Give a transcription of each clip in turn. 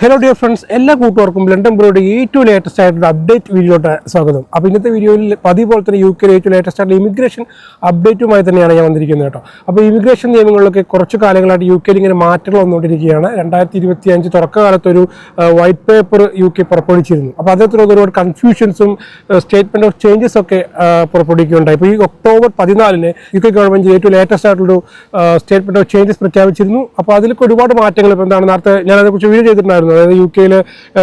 Hello dear friends എല്ലാ കൂട്ടുകാർക്കും London ബ്രോയുടെ ഏറ്റവും ലേറ്റസ്റ്റ് ആയിട്ടുള്ള അപ്ഡേറ്റ് വീഡിയോട്ട് സ്വാഗതം. അപ്പോൾ ഇന്നത്തെ വീഡിയോയിൽ പതിപോലെ പോലെ തന്നെ യു കെയിലെ ഏറ്റവും ലേറ്റസ്റ്റ് ആയിട്ടുള്ള ഇമിഗ്രേഷൻ അപ്ഡേറ്റുമായി തന്നെയാണ് ഞാൻ വന്നിരിക്കുന്നത് കേട്ടോ. അപ്പോൾ ഇമിഗ്രേഷൻ നിയമങ്ങളിലൊക്കെ കുറച്ച് കാലങ്ങളായിട്ട് യു കെയിൽ ഇങ്ങനെ മാറ്റങ്ങൾ വന്നുകൊണ്ടിരിക്കുകയാണ്. രണ്ടായിരത്തി ഇരുപത്തി അഞ്ച് തുടക്കകാലത്ത് ഒരു വൈറ്റ് പേപ്പർ യു കെ പുറപ്പെടുവിച്ചിരുന്നു. അപ്പോൾ തുടർന്ന് ഒരുപാട് കൺഫ്യൂഷൻസും സ്റ്റേറ്റ്മെന്റ് ഓഫ് ചേഞ്ചസ് ഒക്കെ പുറപ്പെടുവിക്കുകയുണ്ടായി. ഇപ്പോൾ ഈ ഒക്ടോബർ പതിനാലിന് യു കെ ഗവൺമെന്റ് ഏറ്റവും ലേറ്റസ്റ്റ് ആയിട്ടുള്ളൊരു സ്റ്റേറ്റ്മെന്റ് ഓഫ് ചേഞ്ചസ് പ്രഖ്യാപിച്ചിരുന്നു. അപ്പോൾ അതിലൊക്കെ ഒരുപാട് മാറ്റങ്ങൾ ഇപ്പോൾ എന്താണ് നേരത്തെ ഞാൻ അതിനെക്കുറിച്ച് വീഡിയോ ചെയ്തിട്ടുണ്ടായിരുന്നു. അതായത് യു കെയിൽ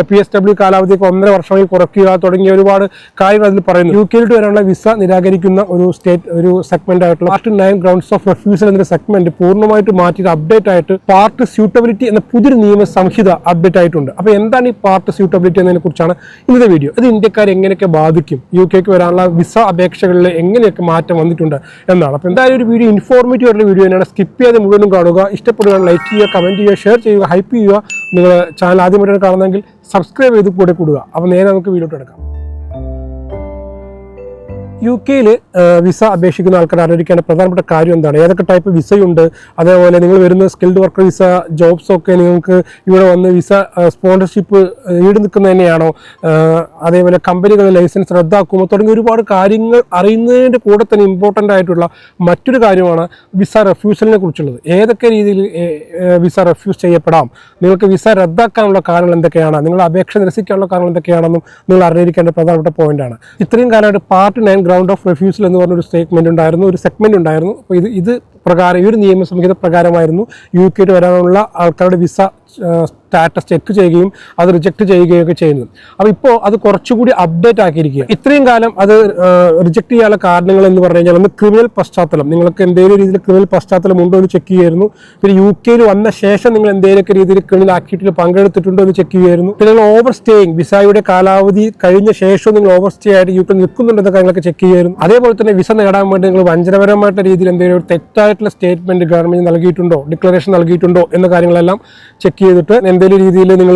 പി എസ് ഡബ്ല്യു കാലാവധിക്ക് ഒന്നര വർഷമായി കുറയ്ക്കുക തുടങ്ങിയ ഒരുപാട് കാര്യങ്ങൾ അതിൽ പറയുന്നു. യു കെയിലോട്ട് വരാനുള്ള വിസ നിരാകരിക്കുന്ന ഒരു സ്റ്റേറ്റ് ഒരു സെഗ്മെന്റ് ആയിട്ടുള്ള part nine grounds of refusal എന്നൊരു സെഗ്മെന്റ് പൂർണമായിട്ട് മാറ്റി അപ്ഡേറ്റ് ആയിട്ട് പാർട്ട് സ്യൂട്ടബിലിറ്റി എന്ന പുതിയൊരു നിയമ സംഹിത അപ്ഡേറ്റ് ആയിട്ടുണ്ട്. അപ്പോൾ എന്താണ് ഈ പാർട്ട് സ്യൂട്ടബിലിറ്റി എന്നതിനെ കുറിച്ചാണ് ഇന്നത്തെ വീഡിയോ അത് ഇന്ത്യക്കാർ എങ്ങനെയൊക്കെ ബാധിക്കും? യു കെക്ക് വരാനുള്ള വിസ അപേക്ഷകളിൽ എങ്ങനെയൊക്കെ മാറ്റം വന്നിട്ടുണ്ട് എന്നാണ്. അപ്പോൾ എന്തായാലും ഒരു വീഡിയോ ഇൻഫോർമേറ്റീവ് ആയിട്ടുള്ള വീഡിയോ തന്നെയാണ്. സ്കിപ്പ് ചെയ്യാതെ മുഴുവനും കാണുക. ഇഷ്ടപ്പെടുക ലൈക്ക് ചെയ്യുക കമന്റ് ചെയ്യുക ഷെയർ ചെയ്യുക ഹൈപ്പ് ചെയ്യുക. നിങ്ങൾ ചാനൽ ആദ്യമായിട്ടാണ് കാണുന്നതെങ്കിൽ സബ്സ്ക്രൈബ് ചെയ്ത് കൂടെ കൂടുക. അപ്പോൾ നേരെ നമുക്ക് വീഡിയോ എടുക്കാം യു കെയിൽ വിസ അപേക്ഷിക്കുന്ന ആൾക്കാർ അറിയിക്കേണ്ട പ്രധാനപ്പെട്ട കാര്യം എന്താണ്? ഏതൊക്കെ ടൈപ്പ് വിസയുണ്ട്? അതേപോലെ നിങ്ങൾ വരുന്ന സ്കിൽഡ് വർക്കർ വിസ ജോബ്സ് ഒക്കെ നിങ്ങൾക്ക് ഇവിടെ വന്ന് വിസ സ്പോൺസർഷിപ്പ് ഈട് നിൽക്കുന്ന തന്നെയാണോ? അതേപോലെ കമ്പനികൾ ലൈസൻസ് റദ്ദാക്കുമോ? തുടങ്ങിയ ഒരുപാട് കാര്യങ്ങൾ അറിയുന്നതിന്റെ കൂടെ തന്നെ ഇമ്പോർട്ടന്റ് ആയിട്ടുള്ള മറ്റൊരു കാര്യമാണ് വിസ റെഫ്യൂസലിനെ കുറിച്ചുള്ളത്. ഏതൊക്കെ രീതിയിൽ വിസ റെഫ്യൂസ് ചെയ്യപ്പെടാം? നിങ്ങൾക്ക് വിസ റദ്ദാക്കാനുള്ള കാരണങ്ങൾ എന്തൊക്കെയാണ്? നിങ്ങൾ അപേക്ഷ നിരസിക്കാനുള്ള കാരണങ്ങൾ എന്തൊക്കെയാണെന്നും നിങ്ങൾ അറിഞ്ഞിരിക്കേണ്ട പ്രധാനപ്പെട്ട പോയിന്റാണ് ഇത്രയും കാലമായിട്ട് part nine ground of refusal എന്ന് പറഞ്ഞൊരു സ്റ്റേറ്റ്മെന്റ് ഉണ്ടായിരുന്നു ഒരു സെഗ്മെന്റ് ഉണ്ടായിരുന്നു. അപ്പോൾ ഇത് ഇത് പ്രകാരം ഈ ഒരു നിയമസംഹിത പ്രകാരമായിരുന്നു യു കെയിൽ വരാനുള്ള ആൾക്കാരുടെ വിസ സ്റ്റാറ്റസ് ചെക്ക് ചെയ്യുകയും അത് റിജക്ട് ചെയ്യുകയും ഒക്കെ ചെയ്യുന്നത്. അപ്പോൾ ഇപ്പോൾ അത് കുറച്ചുകൂടി അപ്ഡേറ്റ് ആക്കിയിരിക്കുക ഇത്രയും കാലം അത് റിജക്ട് ചെയ്യാനുള്ള കാരണങ്ങൾ എന്ന് പറഞ്ഞു കഴിഞ്ഞാൽ ഒന്ന് ക്രിമിനൽ പശ്ചാത്തലം. നിങ്ങൾക്ക് എന്തെങ്കിലും രീതിയിൽ ക്രിമിനൽ പശ്ചാത്തലം ഉണ്ടോ എന്ന് ചെക്ക് ചെയ്യുമായിരുന്നു. പിന്നെ യു കെയിൽ വന്ന ശേഷം നിങ്ങൾ എന്തെങ്കിലുമൊക്കെ രീതിയിൽ ക്രിമിനൽ ആക്ടിവിറ്റിയിൽ പങ്കെടുത്തിട്ടുണ്ടോ എന്ന് ചെക്ക് ചെയ്യുമായിരുന്നു. പിന്നെ നിങ്ങൾ ഓവർ സ്റ്റേയിങ് വിസയുടെ കാലാവധി കഴിഞ്ഞ ശേഷം നിങ്ങൾ ഓവർ സ്റ്റേ ആയിട്ട് യു കെ നിൽക്കുന്നുണ്ടെന്ന കാര്യങ്ങളൊക്കെ ചെക്ക് ചെയ്യുമായിരുന്നു. അതേപോലെ തന്നെ വിസ നേടാൻ വേണ്ടി നിങ്ങൾ വഞ്ചനപരമായിട്ടുള്ള രീതിയിൽ എന്തെങ്കിലും ഒരു തെറ്റായിട്ടുള്ള സ്റ്റേറ്റ്മെന്റ് ഗവൺമെന്റ് നൽകിയിട്ടുണ്ടോ ഡിക്ലറേഷൻ നൽകിയിട്ടുണ്ടോ എന്ന കാര്യങ്ങളെല്ലാം ചെക്ക് ചെയ്തിട്ട് എന്തെങ്കിലും രീതിയിൽ നിങ്ങൾ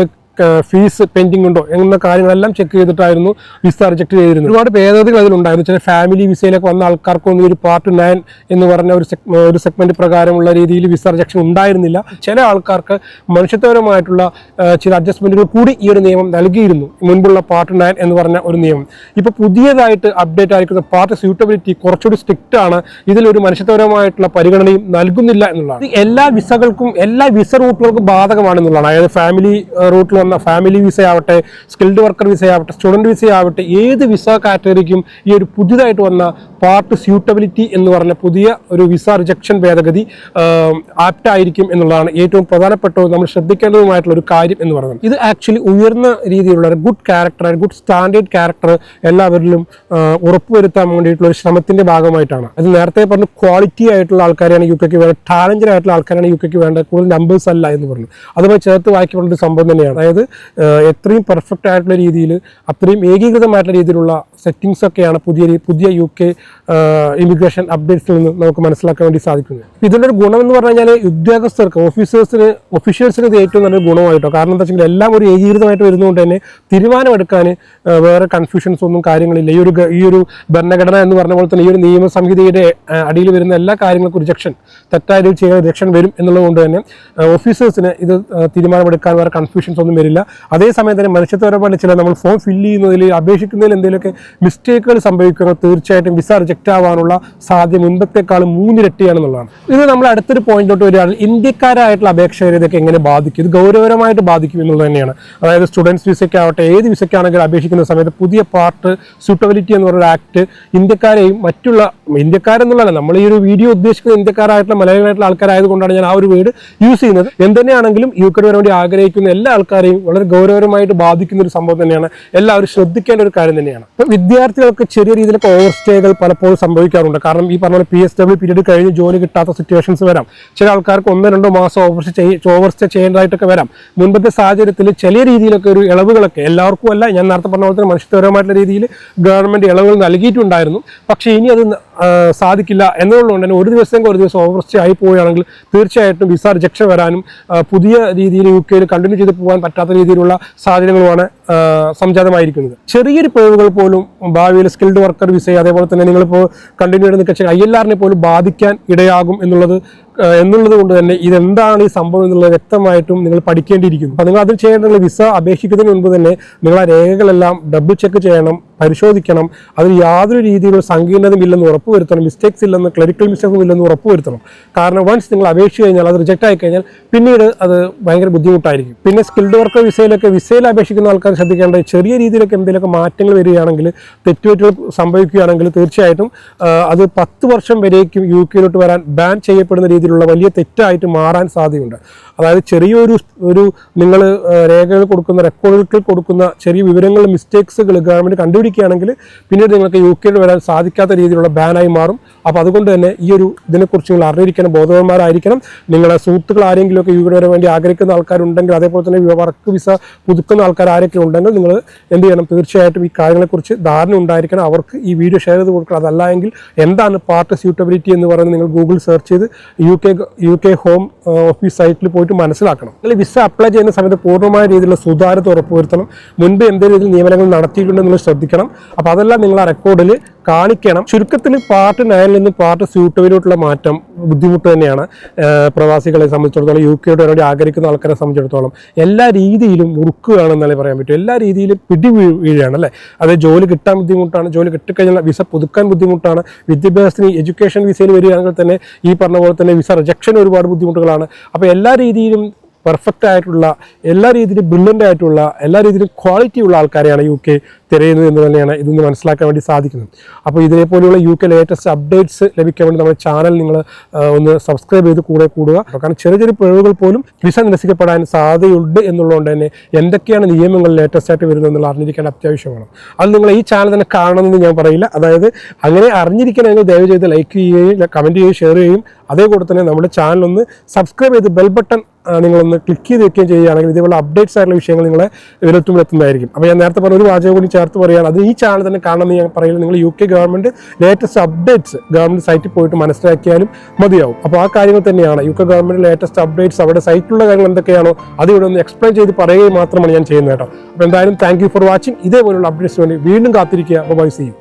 ഫീസ് പെൻഡിങ് ഉണ്ടോ എന്ന കാര്യങ്ങളെല്ലാം ചെക്ക് ചെയ്തിട്ടായിരുന്നു വിസ റിജക്ട് ചെയ്തിരുന്നത്. ഒരുപാട് ഭേദഗതികൾ അതിലുണ്ടായിരുന്നു. ചില ഫാമിലി വിസയിലൊക്കെ വന്ന ആൾക്കാർക്കൊന്നും ഒരു പാർട്ട് നയൻ എന്ന് പറഞ്ഞ ഒരു ഒരു സെഗ്മെന്റ് പ്രകാരമുള്ള രീതിയിൽ വിസ റിജക്ഷൻ ഉണ്ടായിരുന്നില്ല. ചില ആൾക്കാർക്ക് മനുഷ്യത്വപരമായിട്ടുള്ള ചില അഡ്ജസ്റ്റ്മെന്റുകൾ കൂടി ഈ ഒരു നിയമം നൽകിയിരുന്നു. മുൻപുള്ള പാർട്ട് നയൻ എന്ന് പറഞ്ഞ ഒരു നിയമം. ഇപ്പോൾ പുതിയതായിട്ട് അപ്ഡേറ്റ് ആയിരിക്കുന്ന പാർട്ട് സ്യൂട്ടബിലിറ്റി കുറച്ചുകൂടി സ്ട്രിക്റ്റ് ആണ്. ഇതിലൊരു മനുഷ്യത്വപരമായിട്ടുള്ള പരിഗണനയും നൽകുന്നില്ല എന്നുള്ളതാണ്. എല്ലാ വിസകൾക്കും എല്ലാ വിസ റൂട്ടുകൾക്കും ബാധകമാണെന്നുള്ളതാണ്. അതായത് ഫാമിലി റൂട്ടിൽ വന്ന ഫാമിലി വിസ ആവട്ടെ സ്കിൽഡ് വർക്കർ വിസ ആവട്ടെ സ്റ്റുഡന്റ് വിസ ആവട്ടെ ഏത് വിസ കാറ്റഗറിക്കും ഈ ഒരു പുതിയതായിട്ട് വന്ന പാർട്ട് സ്യൂട്ടബിലിറ്റി എന്ന് പറഞ്ഞ പുതിയ ഒരു വിസ റിജക്ഷൻ ഭേദഗതി ആപ്റ്റ് ആയിരിക്കും എന്നുള്ളതാണ് ഏറ്റവും പ്രധാനപ്പെട്ടതും നമ്മൾ ശ്രദ്ധിക്കേണ്ടതുമായിട്ടുള്ള ഒരു കാര്യം എന്ന് പറയുന്നത്. ഇത് ആക്ച്വലി ഉയർന്ന രീതിയിലുള്ള ഒരു good character good standard character എല്ലാവരിലും ഉറപ്പുവരുത്താൻ വേണ്ടിയിട്ടുള്ള ഒരു ശ്രമത്തിന്റെ ഭാഗമായിട്ടാണ്. അത് നേരത്തെ പറഞ്ഞ ക്വാളിറ്റി ആയിട്ടുള്ള ആൾക്കാരെയാണ് യു കെക്ക് വേണ്ടത് ടാലന്റഡ് ആയിട്ടുള്ള ആൾക്കാരാണ് യു കെക്ക് വേണ്ടത് കൂടുതൽ നമ്പേഴ്സ് അല്ല എന്ന് പറഞ്ഞു. അതുമായി ചേർത്ത് വായിക്കേണ്ട ഒരു സംഭവം തന്നെയാണ്. അതായത് എത്രയും പെർഫെക്റ്റ് ആയിട്ടുള്ള രീതിയിൽ അത്രയും ഏകീകൃതമായിട്ടുള്ള രീതിയിലുള്ള സെറ്റിംഗ്സ് ഒക്കെയാണ് പുതിയ പുതിയ യു കെ ഇമിഗ്രേഷൻ അപ്ഡേറ്റ്സിൽ നിന്ന് നമുക്ക് മനസ്സിലാക്കാൻ വേണ്ടി സാധിക്കുന്നത്. ഇതിന്റെ ഒരു ഗുണം എന്ന് പറഞ്ഞു കഴിഞ്ഞാൽ ഉദ്യോഗസ്ഥർക്ക് ഓഫീസേഴ്സിന് ഒഫീഷ്യൽസിന് ഇത് ഏറ്റവും നല്ലൊരു ഗുണമായിട്ടോ? കാരണം എന്താ വെച്ചാൽ എല്ലാം ഒരു ഏകീകൃതമായിട്ട് വരുന്നതുകൊണ്ട് തന്നെ തീരുമാനമെടുക്കാൻ വേറെ കൺഫ്യൂഷൻസ് ഒന്നും കാര്യങ്ങളില്ല. ഈ ഒരു ഈ ഒരു ഭരണഘടന എന്ന് പറഞ്ഞ പോലെ തന്നെ ഈ ഒരു നിയമസംഹിതയുടെ അടിയിൽ വരുന്ന എല്ലാ കാര്യങ്ങൾക്കും റിജക്ഷൻ തെറ്റായ രീതിയിൽ ചെയ്യുന്ന റിജക്ഷൻ വരും എന്നുള്ളത് കൊണ്ട് തന്നെ ഓഫീസേഴ്സിന് ഇത് തീരുമാനമെടുക്കാൻ വേറെ കൺഫ്യൂഷൻസ് ഒന്നും വരില്ല. അതേസമയം തന്നെ മനുഷ്യത്വപരമായിട്ട് ചില നമ്മൾ ഫോം ഫില്ല് ചെയ്യുന്നതിൽ അപേക്ഷിക്കുന്നതിൽ എന്തെങ്കിലുമൊക്കെ മിസ്റ്റേക്കുകൾ സംഭവിക്കുക തീർച്ചയായിട്ടും വിസ റിജക്റ്റ് ആവാനുള്ള സാധ്യത മുൻപത്തെക്കാളും മൂന്നിരട്ടിയാണെന്നുള്ളതാണ്. ഇത് നമ്മൾ അടുത്തൊരു പോയിന്റിലോട്ട് വരികയാണെങ്കിൽ ഇന്ത്യക്കാരായിട്ടുള്ള അപേക്ഷകരെ ഇതൊക്കെ എങ്ങനെ ബാധിക്കും? ഇത് ഗൗരവകരമായിട്ട് ബാധിക്കും എന്നുള്ളത് തന്നെയാണ്. അതായത് സ്റ്റുഡൻസ് വിസയ്ക്കാവട്ടെ ഏത് വിസയ്ക്കാണെങ്കിലും അപേക്ഷിക്കുന്ന സമയത്ത് പുതിയ പാർട്ട് സ്യൂട്ടബിലിറ്റി എന്ന് പറയുന്ന ആക്ട് ഇന്ത്യക്കാരെയും മറ്റുള്ള ഇന്ത്യക്കാരെന്നുള്ളതല്ല നമ്മൾ ഈ ഒരു വീഡിയോ ഉദ്ദേശിക്കുന്ന ഇന്ത്യക്കാരായിട്ടുള്ള മലയാളികളായിട്ടുള്ള ആൾക്കാരായതുകൊണ്ടാണ് ഞാൻ ആ ഒരു വേർഡ് യൂസ് ചെയ്യുന്നത്. എന്തുതന്നെയാണെങ്കിലും യു കെ വേണ്ടി ആഗ്രഹിക്കുന്ന എല്ലാ ആൾക്കാരെയും വളരെ ഗൗരവകരമായിട്ട് ബാധിക്കുന്ന ഒരു സംഭവം തന്നെയാണ്. എല്ലാവരും ശ്രദ്ധിക്കേണ്ട ഒരു കാര്യം തന്നെയാണ്. വിദ്യാർത്ഥികൾക്ക് ചെറിയ രീതിയിലൊക്കെ ഓവർ സ്റ്റേകൾ പലപ്പോഴും സംഭവിക്കാറുണ്ട്. കാരണം ഈ പറഞ്ഞ പി എസ് ഡബ്ല്യു പീരീഡ് കഴിഞ്ഞ് ജോലി കിട്ടാത്ത സിറ്റുവേഷൻസ് വരാം. ചില ആൾക്കാർക്ക് ഒന്നോ രണ്ടോ മാസം ഓവർ ഓവർ സ്റ്റേ ചെയ്യേണ്ടതായിട്ടൊക്കെ വരാം. മുൻപത്തെ സാഹചര്യത്തിൽ ചെറിയ രീതിയിലൊക്കെ ഒരു ഇളവുകളൊക്കെ എല്ലാവർക്കും അല്ല ഞാൻ നേരത്തെ പറഞ്ഞ പോലെ തന്നെ മനുഷ്യപരമായിട്ടുള്ള രീതിയിൽ ഗവൺമെന്റ് ഇളവുകൾ നൽകിയിട്ടുണ്ടായിരുന്നു. പക്ഷേ ഇനി അത് സാധിക്കില്ല എന്നുള്ളതുകൊണ്ട് തന്നെ ഒരു ദിവസം ഒരു ദിവസം ഓവർസ്റ്റേ ആയി പോവുകയാണെങ്കിൽ തീർച്ചയായിട്ടും വിസ റിജക്ഷൻ വരാനും പുതിയ രീതിയിൽ യു കെയിൽ കണ്ടിന്യൂ ചെയ്ത് പോകാൻ പറ്റാത്ത രീതിയിലുള്ള ആ, സംജാതമായിരിക്കുന്നത്. ചെറിയൊരു പിഴവുകൾ പോലും ഭാവിയിൽ സ്കിൽഡ് വർക്കർ വിസയെ അതേപോലെ തന്നെ നിങ്ങളിപ്പോൾ കണ്ടിന്യൂ ചെയ്ത് നിൽക്കുക ഐ എൽ ആറിനെ പോലും ബാധിക്കാൻ ഇടയാകും എന്നുള്ളത് എന്നുള്ളത് കൊണ്ട് തന്നെ ഇതെന്താണ് ഈ സംഭവം എന്നുള്ളത് വ്യക്തമായിട്ടും നിങ്ങൾ പഠിക്കേണ്ടിയിരിക്കുന്നു. അപ്പോൾ നിങ്ങൾ അതിൽ ചെയ്യേണ്ട വിസ അപേക്ഷിക്കുന്നതിന് മുൻപ് തന്നെ നിങ്ങൾ ആ രേഖകളെല്ലാം ഡബിൾ ചെക്ക് ചെയ്യണം പരിശോധിക്കണം. അതിൽ യാതൊരു രീതിയിലുള്ള സങ്കീർണതയും ഇല്ലെന്ന് ഉറപ്പുവരുത്തണം മിസ്റ്റേക്സ് ഇല്ലെന്ന് ക്ലറിക്കൽ മിസ്റ്റേക്കും ഇല്ലെന്ന് ഉറപ്പുവരുത്തണം. കാരണം വൺസ് നിങ്ങൾ അപേക്ഷിച്ച് കഴിഞ്ഞാൽ അത് റിജക്റ്റ് ആയി കഴിഞ്ഞാൽ പിന്നീട് അത് ഭയങ്കര ബുദ്ധിമുട്ടായിരിക്കും. പിന്നെ സ്കിൽഡ് വർക്കർ വിസയിലൊക്കെ വിസയിൽ അപേക്ഷിക്കുന്ന ആൾക്കാർ ശ്രദ്ധിക്കേണ്ട ചെറിയ രീതിയിലൊക്കെ എന്തെങ്കിലുമൊക്കെ മാറ്റങ്ങൾ വരികയാണെങ്കിൽ തെറ്റുപറ്റുകൾ സംഭവിക്കുകയാണെങ്കിൽ തീർച്ചയായിട്ടും അത് പത്ത് വർഷം വരേക്കും യു കെയിലോട്ട് വരാൻ ബാൻ ചെയ്യപ്പെടുന്ന രീതിയിലുള്ള വലിയ തെറ്റായിട്ട് മാറാൻ സാധ്യതയുണ്ട്. അതായത് ചെറിയൊരു ഒരു നിങ്ങൾ രേഖകൾ കൊടുക്കുന്ന റെക്കോർഡുകൾ കൊടുക്കുന്ന ചെറിയ വിവരങ്ങൾ മിസ്റ്റേക്സുകൾ ഗവൺമെന്റ് കണ്ടുപിടിക്കുകയാണെങ്കിൽ പിന്നീട് നിങ്ങൾക്ക് യു കെയിൽ വരാൻ സാധിക്കാത്ത രീതിയിലുള്ള ബാനായി മാറും. അപ്പോൾ അതുകൊണ്ട് തന്നെ ഈ ഒരു ഇതിനെക്കുറിച്ച് നിങ്ങൾ അറിഞ്ഞിരിക്കണം ബോധവാന്മാരായിരിക്കണം. നിങ്ങളെ സുഹൃത്തുക്കൾ ആരെങ്കിലുമൊക്കെ യു കെ വരാൻ വേണ്ടി ആഗ്രഹിക്കുന്ന ആൾക്കാരുണ്ടെങ്കിൽ അതേപോലെ തന്നെ വർക്ക് വിസ പുതുക്കുന്ന ആൾക്കാർ ആരൊക്കെ ഉണ്ടെങ്കിൽ നിങ്ങൾ എന്ത് ചെയ്യണം? തീർച്ചയായിട്ടും ഈ കാര്യങ്ങളെക്കുറിച്ച് ധാരണ ഉണ്ടായിരിക്കണം. അവർക്ക് ഈ വീഡിയോ ഷെയർ ചെയ്ത് കൊടുക്കണം. അതല്ല എങ്കിൽ എന്താണ് പാർട്ട് സ്യൂട്ടബിലിറ്റി എന്ന് പറയുന്നത് നിങ്ങൾ ഗൂഗിൾ സെർച്ച് ചെയ്ത് U K U K home office സൈറ്റിൽ പോയിട്ട് മനസ്സിലാക്കണം. നിങ്ങൾ വിസ അപ്ലൈ ചെയ്യുന്ന സമയത്ത് പൂർണമായ രീതിയിലുള്ള സുതാര്യത ഉറപ്പുവരുത്തണം. മുൻപ് എന്തെങ്കിലും രീതിയിൽ നിയമനങ്ങൾ നടത്തിയിട്ടുണ്ടെന്ന് നിങ്ങൾ ശ്രദ്ധിക്കണം. അപ്പോൾ അതെല്ലാം നിങ്ങൾ ആ റെക്കോർഡിൽ കാണിക്കണം. ചുരുക്കത്തിൽ പാർട്ട് നയനിൽ നിന്ന് പാർട്ട് സ്യൂട്ടബിലോട്ടുള്ള മാറ്റം ബുദ്ധിമുട്ട് തന്നെയാണ്. പ്രവാസികളെ സംബന്ധിച്ചിടത്തോളം യു കെയുടെ വേണ്ടി ആഗ്രഹിക്കുന്ന ആൾക്കാരെ സംബന്ധിച്ചിടത്തോളം എല്ലാ രീതിയിലും മുറുക്കുകയാണെന്നാലേ പറയാൻ പറ്റും. എല്ലാ രീതിയിലും പിടി വീഴുകയാണ് അല്ലേ അത് ജോലി കിട്ടാൻ ബുദ്ധിമുട്ടാണ്. ജോലി കിട്ടിക്കഴിഞ്ഞാൽ വിസ പുതുക്കാൻ ബുദ്ധിമുട്ടാണ്. വിദ്യാഭ്യാസത്തിന് എഡ്യൂക്കേഷൻ വിസയിൽ വരികയാണെങ്കിൽ തന്നെ ഈ പറഞ്ഞ പോലെ തന്നെ വിസ റിജക്ഷൻ ഒരുപാട് ബുദ്ധിമുട്ടുകളാണ്. അപ്പോൾ എല്ലാ രീതിയിലും പെർഫെക്റ്റ് ആയിട്ടുള്ള എല്ലാ രീതിയിലും ബ്രില്യന്റ് ആയിട്ടുള്ള എല്ലാ രീതിയിലും ക്വാളിറ്റി ഉള്ള ആൾക്കാരെയാണ് യു കെ തിരയുന്നത് എന്ന് തന്നെയാണ് ഇതൊന്ന് മനസ്സിലാക്കാൻ വേണ്ടി സാധിക്കുന്നത്. അപ്പോൾ ഇതേപോലെയുള്ള യു കെ ലേറ്റസ്റ്റ് അപ്ഡേറ്റ്സ് ലഭിക്കാൻ വേണ്ടി നമ്മുടെ ചാനൽ നിങ്ങൾ ഒന്ന് സബ്സ്ക്രൈബ് ചെയ്ത് കൂടെ കൂടുക. കാരണം ചെറിയ ചെറിയ പിഴവുകൾ പോലും വിസ നിരസിക്കപ്പെടാൻ സാധ്യതയുണ്ട് എന്നുള്ളതുകൊണ്ട് തന്നെ എന്തൊക്കെയാണ് നിയമങ്ങൾ ലേറ്റസ്റ്റ് ആയിട്ട് വരുന്നത് എന്നുള്ള അറിഞ്ഞിരിക്കേണ്ട അത്യാവശ്യമാണ്. അത് നിങ്ങൾ ഈ ചാനൽ തന്നെ കാണണമെന്ന് ഞാൻ പറയില്ല. അതായത് അങ്ങനെ അറിഞ്ഞിരിക്കണമെങ്കിൽ ദയവ് ചെയ്ത് ലൈക്ക് ചെയ്യുകയും കമന്റ് ചെയ്യുകയും ഷെയർ ചെയ്യുകയും അതേ കൂടെ തന്നെ നമ്മുടെ ചാനൽ ഒന്ന് സബ്സ്ക്രൈബ് ചെയ്ത് ബെൽ ബട്ടൺ നിങ്ങളൊന്ന് ക്ലിക്ക് ചെയ്ത് വെക്കുകയും ചെയ്യുകയാണെങ്കിൽ ഇതേപോലെ അപ്ഡേറ്റ്സ് ആയിട്ടുള്ള വിഷയങ്ങൾ നിങ്ങളെ വിരത്തുമ്പോൾ എത്തുന്നതായിരിക്കും. അപ്പോൾ ഞാൻ നേരത്തെ പറഞ്ഞ ഒരു വാചകം കൂടി ചേർത്ത് പറയുകയാണ്. അത് ഈ ചാനൽ തന്നെ കാണണമെന്ന് ഞാൻ പറയുന്നത് നിങ്ങൾ U K government latest updates government സൈറ്റിൽ പോയിട്ട് മനസ്സിലാക്കിയാലും മതിയാവും. അപ്പോൾ ആ കാര്യങ്ങൾ തന്നെയാണ്. U K government latest updates അവിടെ സൈറ്റിലുള്ള കാര്യങ്ങൾ എന്തൊക്കെയാണോ അത് ഇവിടെ ഒന്ന് എക്സ്പ്ലെയിൻ ചെയ്ത് പറയുകയും മാത്രമാണ് ഞാൻ ചെയ്യുന്നത് കേട്ടോ. അപ്പോൾ എന്തായാലും താങ്ക് ഫോർ വാച്ചിങ് ഇതേപോലുള്ള അപ്ഡേറ്റ്സ് വേണ്ടി വീണ്ടും കാത്തിരിക്കുക. By C U